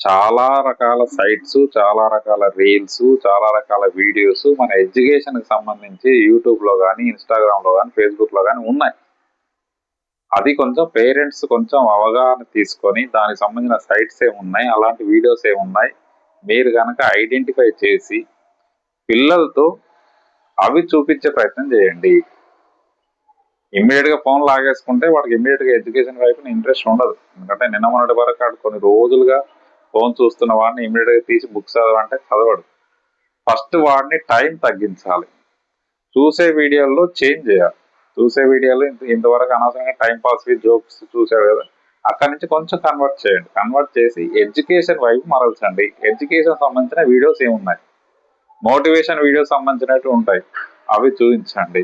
చాలా రకాల సైట్స్ చాలా రకాల రీల్స్ చాలా రకాల వీడియోస్ మన ఎడ్యుకేషన్కి సంబంధించి యూట్యూబ్లో కానీ ఇన్స్టాగ్రామ్లో కానీ ఫేస్బుక్లో కానీ ఉన్నాయి. అది కొంచెం పేరెంట్స్ కొంచెం అవగాహన తీసుకొని దానికి సంబంధించిన సైట్స్ ఏమున్నాయి అలాంటి వీడియోస్ ఏమున్నాయి మీరు కనుక ఐడెంటిఫై చేసి పిల్లలతో అవి చూపించే ప్రయత్నం చేయండి. ఇమ్మీడియట్గా ఫోన్ లాగేసుకుంటే వాడికి ఇమ్మీడియట్గా ఎడ్యుకేషన్ వైపు ఇంట్రెస్ట్ ఉండదు. ఎందుకంటే నిన్న మొన్నటి వరకు కొన్ని రోజులుగా ఫోన్ చూస్తున్న వాడిని ఇమీడియట్గా తీసి బుక్స్ చదవంటే చదవడు. ఫస్ట్ వాడిని టైం తగ్గించాలి. చూసే వీడియోల్లో చేంజ్ చేయాలి. చూసే వీడియోలో ఇంత ఇంతవరకు అనవసరంగా టైం పాస్ జోక్స్ చూసాడు కదా అక్కడి నుంచి కొంచెం కన్వర్ట్ చేయండి. కన్వర్ట్ చేసి ఎడ్యుకేషన్ వైపు మరల్చండి. ఎడ్యుకేషన్ సంబంధించిన వీడియోస్ ఏమున్నాయి? మోటివేషన్ వీడియోస్ సంబంధించినట్టు ఉంటాయి. అవి చూపించండి.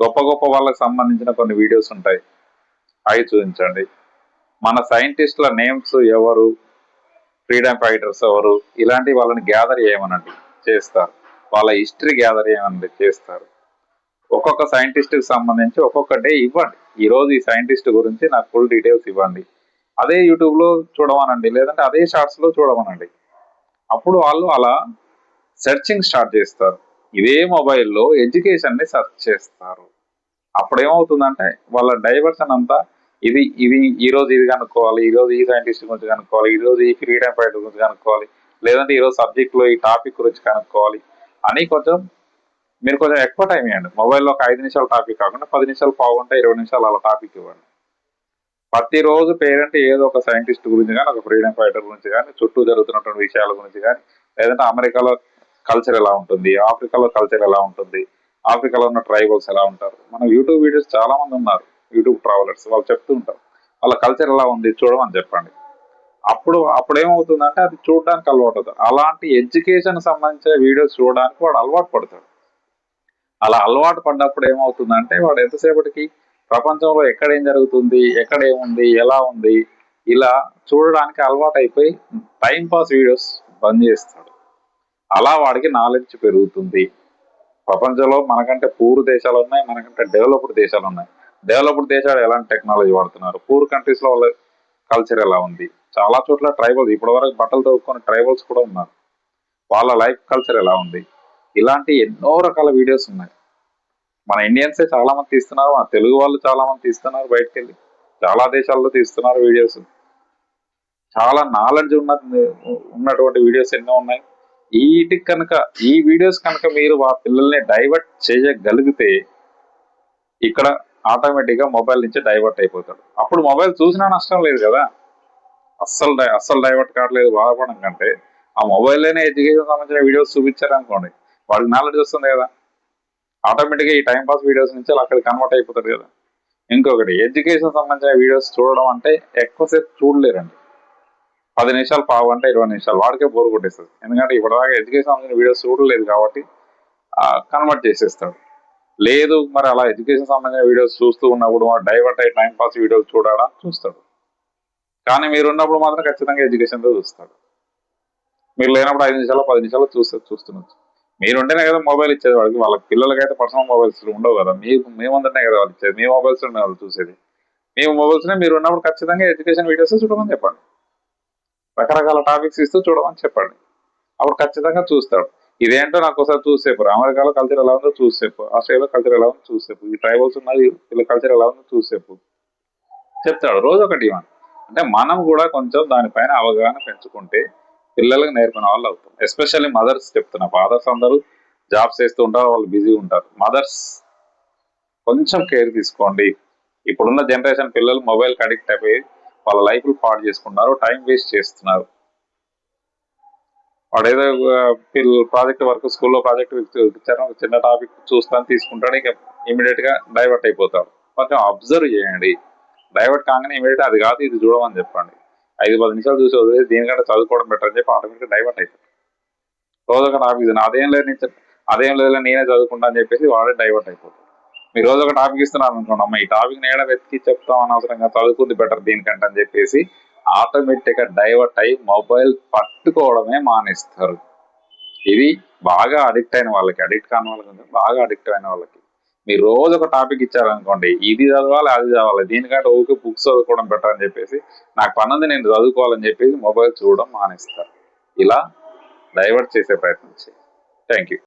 గొప్ప గొప్ప వాళ్ళకి సంబంధించిన కొన్ని వీడియోస్ ఉంటాయి. అవి చూపించండి. మన సైంటిస్టుల నేమ్స్ ఎవరు? ఫ్రీడమ్ ఫైటర్స్ ఎవరు? ఇలాంటి వాళ్ళని గ్యాదర్ చేయమనండి చేస్తారు. వాళ్ళ హిస్టరీ గ్యాదర్ చేయమనండి చేస్తారు. ఒక్కొక్క సైంటిస్ట్కి సంబంధించి ఒక్కొక్క డే ఇవ్వండి. ఈరోజు ఈ సైంటిస్ట్ గురించి నాకు ఫుల్ డీటెయిల్స్ ఇవ్వండి. అదే యూట్యూబ్లో చూడమనండి లేదంటే అదే షార్ట్స్లో చూడమనండి. అప్పుడు వాళ్ళు అలా సెర్చింగ్ స్టార్ట్ చేస్తారు. ఇదే మొబైల్లో ఎడ్యుకేషన్ని సెర్చ్ చేస్తారు. అప్పుడు ఏమవుతుందంటే వాళ్ళ డైవర్షన్ అంతా ఇది ఇది ఈ రోజు ఇది కనుక్కోవాలి ఈ రోజు ఈ సైంటిస్ట్ గురించి కనుక్కోవాలి ఈ రోజు ఈ ఫ్రీడమ్ ఫైటర్ గురించి కనుక్కోవాలి లేదంటే ఈ రోజు సబ్జెక్ట్లో ఈ టాపిక్ గురించి కనుక్కోవాలి అని కొంచెం మీరు కొంచెం ఎక్కువ టైం ఇవ్వండి. మొబైల్లో ఒక ఐదు నిమిషాల టాపిక్ కాకుండా పది నిమిషాలు పావుంటే ఇరవై నిమిషాలు అలా టాపిక్ ఇవ్వండి. ప్రతిరోజు పేరెంట్ ఏదో ఒక సైంటిస్ట్ గురించి కానీ ఒక ఫ్రీడమ్ ఫైటర్ గురించి కానీ చుట్టూ జరుగుతున్నటువంటి విషయాల గురించి కానీ లేదంటే అమెరికాలో కల్చర్ ఎలా ఉంటుంది ఆఫ్రికాలో కల్చర్ ఎలా ఉంటుంది ఆఫ్రికాలో ఉన్న ట్రైబల్స్ ఎలా ఉంటారు. మన యూట్యూబ్ వీడియోస్ చాలా మంది ఉన్నారు. యూట్యూబ్ ట్రావెలర్స్ వాళ్ళు చెప్తూ ఉంటారు వాళ్ళ కల్చర్ ఎలా ఉంది చూడమని చెప్పండి. అప్పుడు అప్పుడు ఏమవుతుందంటే అది చూడడానికి అలవాటు అవుతుంది అలాంటి ఎడ్యుకేషన్ సంబంధించిన వీడియోస్ చూడడానికి వాడు అలవాటు పడతాడు. అలా అలవాటు పడ్డప్పుడు ఏమవుతుందంటే వాడు ఎంతసేపటికి ప్రపంచంలో ఎక్కడ ఏం జరుగుతుంది ఎక్కడ ఏముంది ఎలా ఉంది ఇలా చూడడానికి అలవాటు అయిపోయి టైంపాస్ వీడియోస్ బంద్ చేస్తాడు. అలా వాడికి నాలెడ్జ్ పెరుగుతుంది. ప్రపంచంలో మనకంటే పూర్ దేశాలు ఉన్నాయి మనకంటే డెవలప్డ్ దేశాలు ఉన్నాయి డెవలప్డ్ దేశాలు ఎలాంటి టెక్నాలజీ వాడుతున్నారు? పూర్ కంట్రీస్లో వాళ్ళ కల్చర్ ఎలా ఉంది? చాలా చోట్ల ట్రైబల్స్ ఇప్పటి వరకు బట్టలు తవ్వుకునే ట్రైబల్స్ కూడా ఉన్నారు. వాళ్ళ లైఫ్ కల్చర్ ఎలా ఉంది? ఇలాంటి ఎన్నో రకాల వీడియోస్ ఉన్నాయి. మన ఇండియన్సే చాలా మంది తీస్తున్నారు మన తెలుగు వాళ్ళు చాలా మంది తీస్తున్నారు బయటకు వెళ్ళి చాలా దేశాల్లో తీస్తున్నారు వీడియోస్. చాలా నాలెడ్జ్ ఉన్న ఉన్నటువంటి వీడియోస్ ఎన్నో ఉన్నాయి. వీటికి కనుక ఈ వీడియోస్ కనుక మీరు ఆ పిల్లల్ని డైవర్ట్ చేయగలిగితే ఇక్కడ ఆటోమేటిక్గా మొబైల్ నుంచి డైవర్ట్ అయిపోతాడు. అప్పుడు మొబైల్ చూసినా నష్టం లేదు కదా. అస్సలు డై- అస్సలు డైవర్ట్ కావట్లేదు బాధపడడం కంటే. ఆ మొబైల్లోనే ఎడ్యుకేషన్ సంబంధించిన వీడియోస్ చూపించారనుకోండి వాళ్ళకి నాలెడ్జ్ వస్తుంది కదా. ఆటోమేటిక్గా ఈ టైం పాస్ వీడియోస్ నుంచి అక్కడ కన్వర్ట్ అయిపోతారు కదా. ఇంకొకటి ఎడ్యుకేషన్ సంబంధించిన వీడియోస్ చూడడం అంటే ఎక్కువసేపు చూడలేరండి. పది నిమిషాలు పావు అంటే ఇరవై నిమిషాలు వాడికే బోర్ కొట్టేస్తుంది. ఎందుకంటే ఇప్పటిదాకా ఎడ్యుకేషన్ సంబంధించిన వీడియోస్ చూడలేదు కాబట్టి కన్వర్ట్ చేసేస్తాడు. లేదు మరి అలా ఎడ్యుకేషన్ సంబంధించిన వీడియోస్ చూస్తూ ఉన్నప్పుడు డైవర్ట్ అయ్యి టైం పాస్ వీడియోస్ చూడాలా చూస్తాడు. కానీ మీరు ఉన్నప్పుడు మాత్రం ఖచ్చితంగా ఎడ్యుకేషన్తో చూస్తాడు. మీరు లేనప్పుడు ఐదు నిమిషాలు పది నిమిషాలు చూస్తే చూస్తుండొచ్చు. మీరు ఉంటేనే కదా మొబైల్ ఇచ్చేది వాళ్ళకి వాళ్ళ పిల్లలకైతే పర్సనల్ మొబైల్స్ ఉండవు కదా. మీకు మేముందనే కదా వాళ్ళు ఇచ్చేది. మీ మొబైల్స్ వాళ్ళు చూసేది. మీ మొబైల్స్ మీరు ఉన్నప్పుడు ఖచ్చితంగా ఎడ్యుకేషన్ వీడియోస్ చూడమని చెప్పండి. రకరకాల టాపిక్స్ ఇస్తూ చూడమని చెప్పండి. అప్పుడు ఖచ్చితంగా చూస్తాడు. ఇదేంటో నాకు ఒకసారి చూసేపు అమెరికాలో కల్చర్ ఎలా ఉందో చూసేపు ఆస్ట్రేలియాలో కల్చర్ ఎలా ఉందో చూసేపు ఈ ట్రైబల్స్ ఉన్నది వీళ్ళ కల్చర్ ఎలా ఉందో చూసేపు చెప్తాడు. రోజు ఒకటి మనం అంటే మనం కూడా కొంచెం దానిపైన అవగాహన పెంచుకుంటే పిల్లలకు నేర్పిన వాళ్ళు అవుతాం. ఎస్పెషల్లీ మదర్స్ చెప్తున్నా. ఫాదర్స్ అందరూ జాబ్స్ చేస్తూ ఉంటారు వాళ్ళు బిజీ ఉంటారు. మదర్స్ కొంచెం కేర్ తీసుకోండి. ఇప్పుడున్న జనరేషన్ పిల్లలు మొబైల్ అడిక్ట్ అయిపోయి వాళ్ళ లైఫ్లు పాడు చేసుకుంటున్నారు టైం వేస్ట్ చేస్తున్నారు. వాడు ఏదో ప్రాజెక్ట్ వర్క్ స్కూల్లో ప్రాజెక్ట్ ఇచ్చారు. ఒక చిన్న టాపిక్ చూస్తాను తీసుకుంటాడు. ఇక ఇమీడియట్గా డైవర్ట్ అయిపోతాడు కొంచెం అబ్జర్వ్ చేయండి. డైవర్ట్ కాగానే ఇమీడియట్ అది కాదు ఇది చూడమని చెప్పండి. ఐదు పది నిమిషాలు చూసి వదిలేసి దీనికంటే చదువుకోవడం బెటర్ అని చెప్పి ఆటోమేటిక్ డైవర్ట్ అవుతుంది రోజు ఒక టాపిక్ అదేం లేదు నేను అదేం లేదు నేనే చదువుకుంటా అని చెప్పేసి వాడే డైవర్ట్ అయిపోతాడు. మీరు రోజు ఒక టాపిక్ ఇస్తున్నారు అనుకోండి అమ్మ ఈ టాపిక్ నేడ వెతికి చెప్తాం అనవసరంగా చదువుకుంది బెటర్ దీనికంటే అని చెప్పేసి ఆటోమేటిక్గా డైవర్ట్ అయ్యి మొబైల్ పట్టుకోవడమే మానేస్తారు. ఇది బాగా అడిక్ట్ అయిన వాళ్ళకి అడిక్ట్ కాని వాళ్ళకి బాగా అడిక్ట్ అయిన వాళ్ళకి. మీరు రోజు ఒక టాపిక్ ఇచ్చారనుకోండి ఇది చదవాలి అది చదవాలి దీనికంటే ఓకే బుక్స్ చదువుకోవడం బెటర్ అని చెప్పేసి నాకు పని ఉంది నేను చదువుకోవాలని చెప్పేసి మొబైల్ చూడడం మానేస్తారు. ఇలా డైవర్ట్ చేసే ప్రయత్నం చేయండి. Thank you